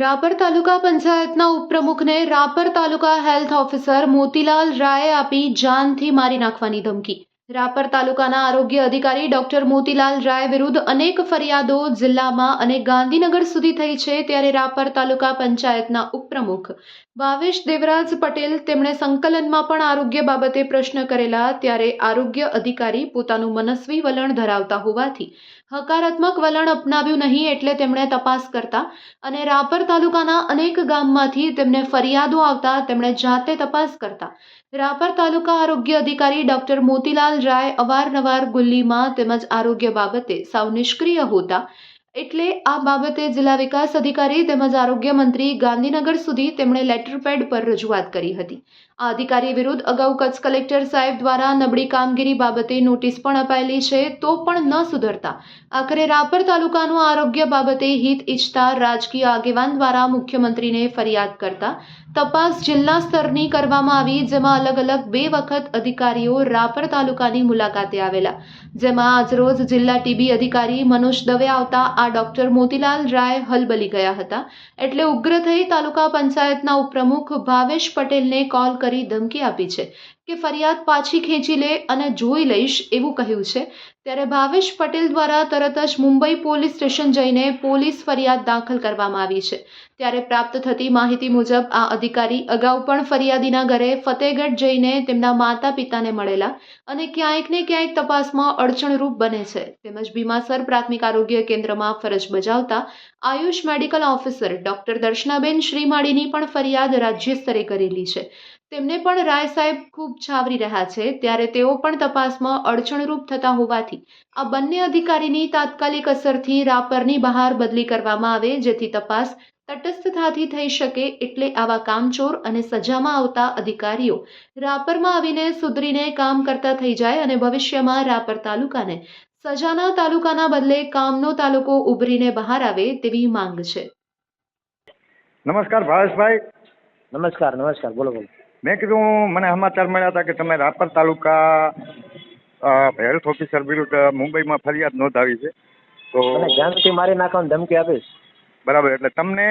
રાપર તાલુકા પંચાયતના ઉપપ્રમુખને રાપર તાલુકા health officer Motilal રાયે આપી જાનથી મારી નાખવાની ધમકી. રાપર તાલુકાના આરોગ્ય અધિકારી ડોક્ટર મોતીલાલ રાય વિરુદ્ધ અનેક ફરિયાદો જિલ્લામાં અને ગાંધીનગર સુધી થઈ છે ત્યારે રાપર તાલુકા પંચાયતના ઉપપ્રમુખ ભાવેશ દેવરાજ પટેલ તેમણે સંકલનમાં પણ આરોગ્ય બાબતે પ્રશ્ન કરેલા ત્યારે આરોગ્ય અધિકારી પોતાનું મનસ્વી વલણ ધરાવતા હોવાથી હકારાત્મક વલણ અપનાવ્યું નહીં એટલે તેમણે તપાસ કરતા અને રાપર તાલુકાના અનેક ગામમાંથી તેમને ફરિયાદો આવતા તેમણે જાતે તપાસ કરતા. રાપર તાલુકા આરોગ્ય અધિકારી ડોક્ટર મોતીલાલ રાય અવારનવાર ગુલ્લીમાં તેમજ આરોગ્ય બાબતે સાવ નિષ્ક્રિય હોતા, એટલે આ બાબતે જિલ્લા વિકાસ અધિકારી તેમજ આરોગ્ય મંત્રી ગાંધીનગર સુધી તેમણે લેટર પેડ પર રજૂઆત કરી હતી. આ અધિકારી વિરુદ્ધ અગાઉ કચ્છ કલેક્ટર સાહેબ દ્વારા નબળી કામગીરી બાબતે નોટિસ પણ અપાયેલી છે, તો પણ ન સુધરતા. આખરે રાપર તાલુકાનું આરોગ્ય બાબતે હિત ઈચ્છતા રાજકીય આગેવાન દ્વારા મુખ્યમંત્રીને ફરિયાદ કરતા તપાસ જિલ્લા સ્તરની કરવામાં આવી, જેમાં અલગ અલગ બે વખત અધિકારીઓ રાપર તાલુકાની મુલાકાતે આવેલા. જેમાં આજરોજ જિલ્લા ટીબી અધિકારી મનોજ દવે આવતા, આ ડોક્ટર મોતીલાલ રાય હલબલી ગયા હતા. એટલે ઉગ્ર થઈ તાલુકા પંચાયતના ઉપપ્રમુખ ભાવેશ પટેલને કોલ કરી ધમકી આપી છે. કે ફરિયાદ પાછી ખેંચી લે અને જોઈ લઈશ એવું કહ્યું છે. ત્યારે ભાવેશ પટેલ દ્વારા તરત જ મુંબઈ પોલીસ સ્ટેશન જઈને પોલીસ ફરિયાદ દાખલ કરવામાં આવી છે. ત્યારે પ્રાપ્ત થતી માહિતી મુજબ આ અધિકારી અગાઉ પણ ફરિયાદીના ઘરે ફતેહગઢ જઈને તેમના માતા પિતાને મળેલા અને ક્યાંક ને ક્યાંક તપાસમાં અડચણરૂપ બને છે. તેમજ ભીમાસર પ્રાથમિક આરોગ્ય કેન્દ્રમાં ફરજ બજાવતા Ayush medical officer doctor Darshanaben શ્રીમાળીની પણ ફરિયાદ રાજ્ય સ્તરે કરેલી છે. તેમને પણ રાય સાહેબ ખૂબ છાવરી રહ્યા છે ત્યારે તેઓ પણ તપાસમાં અડચણરૂપ થતા હોવાથી આ બંને અધિકારીની તાત્કાલિક અસરથી રાપરની બહાર બદલી કરવામાં આવે જેથી તપાસ તટસ્થતાથી થઈ શકે એટલે આવા કામચોર અને સજામાં આવતા અધિકારીઓ રાપરમાં આવીને સુધરીને કામ કરતા થઈ જાય અને ભવિષ્યમાં રાપર તાલુકાને સજાના તાલુકાના બદલે કામનો તાલુકો ઉભરીને બહાર આવે તેવી માંગ છે. નમસ્કાર ભાવેશભાઈ. નમસ્કાર નમસ્કાર. બોલો બોલો. મેં કીધું મને સમાચાર મળ્યા હતા કે તમે રાપર તાલુકા હેલ્થ ઓફિસર વિરુદ્ધ મુંબઈમાં ફરિયાદ નોંધાવી છે. તો અને જાનથી મારી નાખવાની ધમકી આપીશ. બરાબર એટલે તમને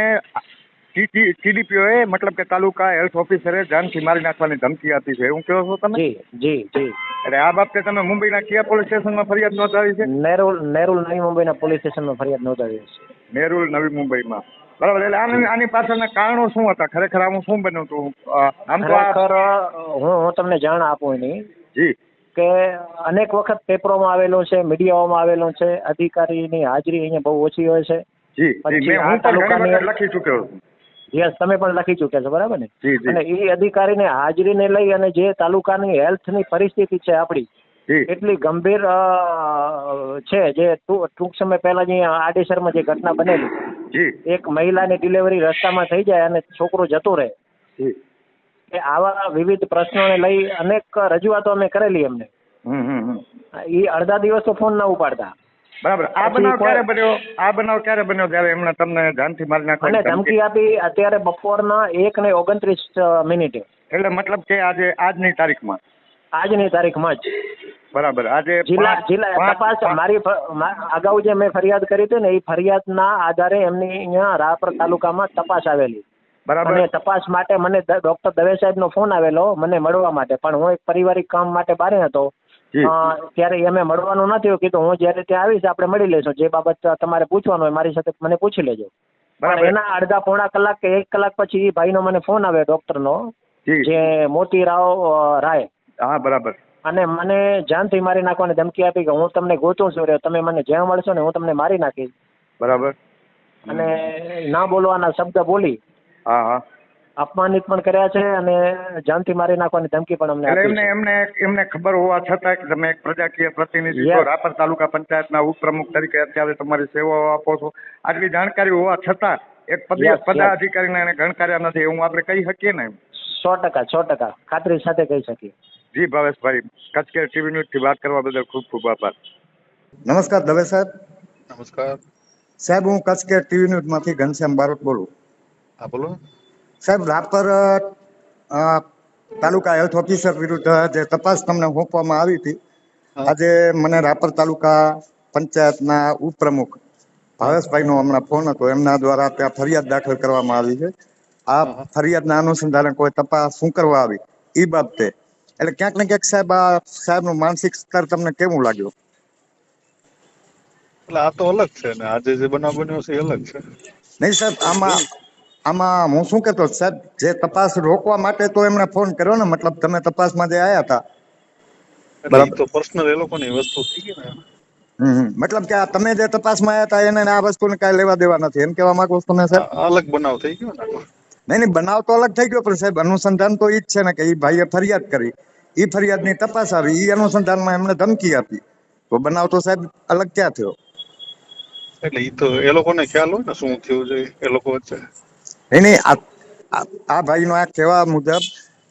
ટીડીપીઓએ મતલબ કે તાલુકા હેલ્થ ઓફિસરે જાનથી મારી નાખવાની ધમકી આપી છે. એવું કહો છો તમે? જી જી જી. એટલે આ બાબતે તમે મુંબઈના કયા પોલીસ સ્ટેશનમાં ફરિયાદ નોંધાવી છે? નેરુલ નેરુલ નવી મુંબઈના પોલીસ સ્ટેશનમાં ફરિયાદ નોંધાવી છે. નેરુલ નવી મુંબઈમાં. બરાબર એટલે આની આની પાછળના કારણો શું હતા? ખરેખર આમ શું બન્યું હતું? આમ તો આ ખરેખર હું હું તમને જાણ આપું એની જી. કે અનેક વખત પેપરોમાં આવેલું છે મીડિયાઓમાં આવેલું છે અધિકારીની હાજરી અહીંયા બહુ ઓછી હોય છે. જી જી મેં હું પણ ઘણી વખત લખી ચૂક્યો છું. યસ તમે પણ લખી ચૂક્યા છો બરાબર ને? જી જી. અને એ અધિકારીને હાજરીને લઈ અને જે તાલુકાની હેલ્થની પરિસ્થિતિ છે આપણી એટલી ગંભીર છે જે ટૂંક સમય પહેલા જે આડેસરમાં જે ઘટના બનેલી એક મહિલાની ડિલિવરી રસ્તામાં થઈ જાય અને છોકરો જતો રહે. એ આવા વિવિધ પ્રશ્નોને લઈ અનેક રજૂઆતો અમે કરેલી એમને. એ અડધા દિવસ તો ફોન ના ઉપાડતા. બરાબર. આ બનાવ ક્યારે બન્યો? આ બનાવ ક્યારે બન્યો જ્યારે એમણે તમને જાનથી મારી અને ધમકી? આપી અત્યારે બપોરના એક ને ઓગણત્રીસ મિનિટે. એટલે મતલબ કે આજે આજની તારીખમાં? આજની તારીખમાં જ. બરાબર. આજે જિલ્લા જિલ્લા તપાસ મારી અગાઉ જે મેં ફરિયાદ કરી હતી ને એ ફરિયાદના આધારે એમની અહીંયા રાપર તાલુકામાં તપાસ આવેલી. બરાબર. અને તપાસ માટે મને ડોક્ટર દવે સાહેબનો ફોન આવેલો મને મળવા માટે. પણ હું એક પારિવારિક કામ માટે બહાર હતો. ત્યારે એમે મળવાનું નથી. કીધું હું જ્યારે ત્યાં આવીશ આપણે મળી લેશું જે બાબત તમારે પૂછવાનું હોય મારી સાથે મને પૂછી લેજો. પણ એના અડધા પોણા કલાક કે એક કલાક પછી એ ભાઈનો મને ફોન આવ્યો ડોક્ટરનો જી. જે મોતીરાવ રાય. હા બરાબર. અને મને જાનથી મારી નાખવાની ધમકી આપી કે હું તમને ગોતું છું રે તમે મને જ્યાં મળશો ને હું તમને મારી નાખીશ. બરાબર. અને ના બોલવાના શબ્દ બોલી હા હા. અપમાનિત પણ કર્યા છે અને જાનથી મારી નાખવાની ધમકી પણ અમને એમને એમને એમને ખબર હોવા છતાં કે તમે એક પ્રજાકીય પ્રતિનિધિ છો. રાપર તાલુકા પંચાયતના ઉપપ્રમુખ તરીકે અત્યારે તમારી સેવાઓ આપો છો. આટલી જાણકારી હોવા છતાં એક. પદાધિકારીને એને ગણકાર્યા નથી. એવું આપણે કહી શકીએ ને સો ટકા સો ટકા. ખાતરી સાથે કહી શકીએ. જી ભાવેશભાઈ કચ્છ કેર ટીવી ન્યૂઝથી વાત કરવા બદલ ખૂબ ખૂબ આભાર. નમસ્કાર દવે સાહેબ. નમસ્કાર. સાહેબ હું કચ્છ કેર ટીવી ન્યૂઝમાંથી ઘનશ્યામ બારોટ બોલું. હા બોલો. સાહેબ રાપર તાલુકા હેલ્થ ઓફિસર વિરુદ્ધ જે તપાસ તમને સોંપવામાં આવી હતી આજે મને રાપર તાલુકા પંચાયતના ઉપપ્રમુખ ભાવેશભાઈનો હમણાં ફોન હતો. એમના દ્વારા ત્યાં ફરિયાદ દાખલ કરવામાં આવી છે. આ ફરિયાદના અનુસંધાને કોઈ તપાસ શું કરવા આવી? એ બાબતે એટલે ક્યાંક ને ક્યાંક સાહેબ આ સાહેબનું માનસિક સ્તર તમને કેવું લાગ્યું એટલે આ તો અલગ છે ને આજે જે બનાવ બન્યો છે અલગ છે નહીં સાહેબ આમાં આમાં હું શું કહેતો સાહેબ જે તપાસ રોકવા માટે તો એમણે ફોન કર્યો ને મતલબ તમે તપાસમાં જે આયા હતા બરાબર. તો પર્સનલ એ લોકોની વસ્તુ થઈ ગઈ ને. મતલબ કે તમે જે તપાસમાં આયા હતા એને ને આ વસ્તુને કાંઈ લેવા દેવા નથી એમ કહેવા માંગો છો તમે સાહેબ અલગ બનાવ થઈ ગયો ને. નહીં નહીં બનાવ તો અલગ થઈ ગયો પણ સાહેબ અનુસંધાન તો એ જ છે ને કે એ ભાઈએ ફરિયાદ કરી. એ ફરિયાદની તપાસ આવી એ અનુસંધાનમાં એમણે ધમકી આપી. તો બનાવ તો સાહેબ અલગ ક્યાં થયો? એટલે એ તો એ લોકોને ખ્યાલ હોય ને શું થયું છે એ લોકો વચ્ચે. નહીં નહીં આ આ- ભાઈનો આ કહેવા મુજબ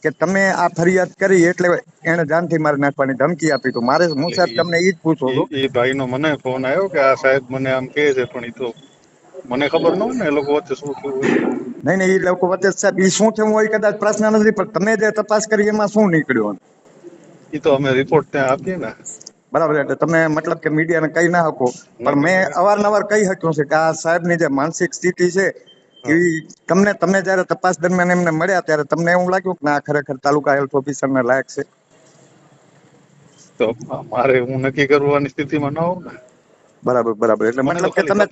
કે તમે આ ફરિયાદ કરી એટલે એને જાનથી મારી નાખવાની ધમકી આપી. તો મારે હું સાહેબ તમને એ જ પૂછો છું. એ ભાઈનો મને ફોન આવ્યો કે આ સાહેબ મને આમ કહે છે પણ એ તો મને ખબર ન હોય ને એ લોકો વચ્ચે શું થયું નહીં નહીં એ લોકો વચ્ચે સાહેબ એ શું થયું હોય કદાચ પ્રશ્ન નથી પણ તમે જે તપાસ કરી એમાં શું નીકળ્યું એ તો અમે રિપોર્ટ ત્યાં આપીએ ને. બરાબર એટલે તમે મતલબ કે મીડિયાને કહી ના શકો. પણ મેં અવારનવાર કહી શક્યું છે કે આ સાહેબની જે માનસિક સ્થિતિ છે એવી તમને તમે જ્યારે તપાસ દરમિયાન એમને મળ્યા ત્યારે તમને એવું લાગ્યું કે ના ખરેખર તાલુકા હેલ્થ ઓફિસરને લાયક છે? તો મારે હું નક્કી કરવાની સ્થિતિમાં ન હોઉં ને. બરાબર બરાબર. એટલે મતલબ કે તમે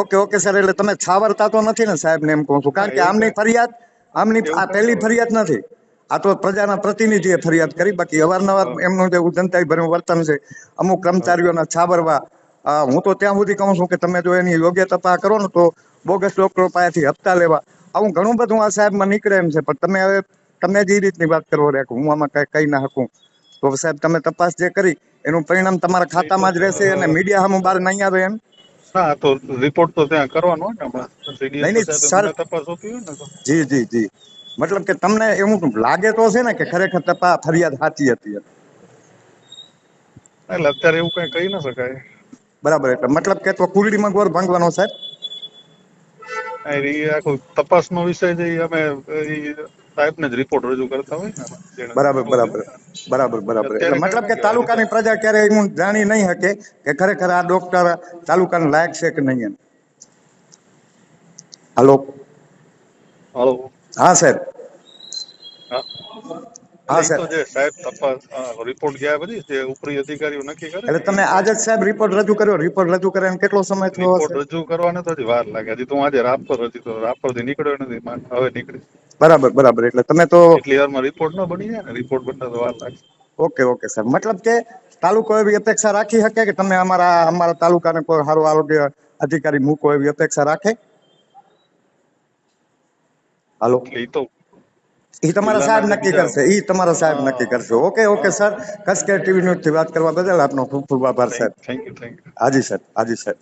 ઓકે ઓકે સર એટલે તમે છાવરતા તો નથી ને સાહેબ ને એમ કહું છું. કારણ કે આમની ફરિયાદ આમની આ પહેલી ફરિયાદ નથી. આ તો પ્રજાના પ્રતિનિધિએ ફરિયાદ કરી. બાકી અવારનવાર એમનું જે ઉજનતાઈ ભર્યું વર્તન છે અમુક કર્મચારીઓના છાવરવા હું તો ત્યાં સુધી કહું છું કે તમે જો એની યોગ્ય તપાસ કરો ને તો બોગસ ડોક્ટરો પાસેથી હપ્તા લેવા. આવું ઘણું બધું આ સાહેબમાં નીકળે એમ છે. પણ તમે હવે તમે જે એ રીતની વાત કરો રે હું આમાં કઈ કઈ ના શકું. તો સાહેબ તમે તપાસ જે કરી એનું પરિણામ તમારા ખાતામાં જ રહેશે અને મીડિયા સામે બહાર નહીં આવે એમ? હા તો રિપોર્ટ તો ત્યાં કરવાનો હોય ને હમણાં. નહીં, નહીં, સર. તપાસ સોંપી હોય ને તો. જી જી જી. મતલબ કે તમને એવું લાગે તો છે ને કે ખરેખર તપા ફરિયાદ સાચી હતી એટલે અત્યારે એવું કઈ કહી ન શકાય. બરાબર એટલે મતલબ કે તો કુરડીમાં ગોર ભાંગવાનો સાહેબ? તપાસ નો આખો તપાસનો વિષય ઈ અમે સાહેબને જ રિપોર્ટ રજૂ કરતા હોય ને બરાબર બરાબર બરાબર બરાબર. એટલે મતલબ કે તાલુકાની પ્રજા ક્યારેય હું જાણી નહીં શકે કે ખરેખર આ ડોક્ટર તાલુકાને લાયક છે કે નહીં એમ. હાલો? હાલો. હા સાહેબ. હા હા, એટલે ઈ સાહેબ. જે સાહેબ તપાસ રિપોર્ટ ગયા બધી જે ઉપરી અધિકારીઓ નક્કી કરે એટલે તમે આજે સાહેબ રિપોર્ટ રજૂ કર્યો. રિપોર્ટ રજૂ કરીને કેટલો સમય થયો રિપોર્ટ રજૂ કરવાને તો હજી વાર લાગે. હજી તો હું આજે રાપર હજી તો રાપરથી નીકળ્યો નથી હવે નીકળી બરાબર બરાબર. એટલે તમે તો એટલી વારમાં રિપોર્ટ ન બની જાય ને રિપોર્ટ બનતા તો વાર લાગે. ઓકે ઓકે સર મતલબ કે તાલુકો એવી અપેક્ષા રાખી શકે કે તમે અમારા અમારા તાલુકાને કોઈ સારું આરોગ્ય અધિકારી મૂકો એવી અપેક્ષા રાખે? હાલો. એ તો એ તમારા સાહેબ નક્કી કરશે એ તમારા સાહેબ નક્કી કરશે. ઓકે ઓકે સર કસકે ટીવી ન્યૂઝથી વાત કરવા બદલ આપનો ખૂબ ખૂબ આભાર સાહેબ થેન્ક યુ થેન્ક યુ હાજી સર હાજી સર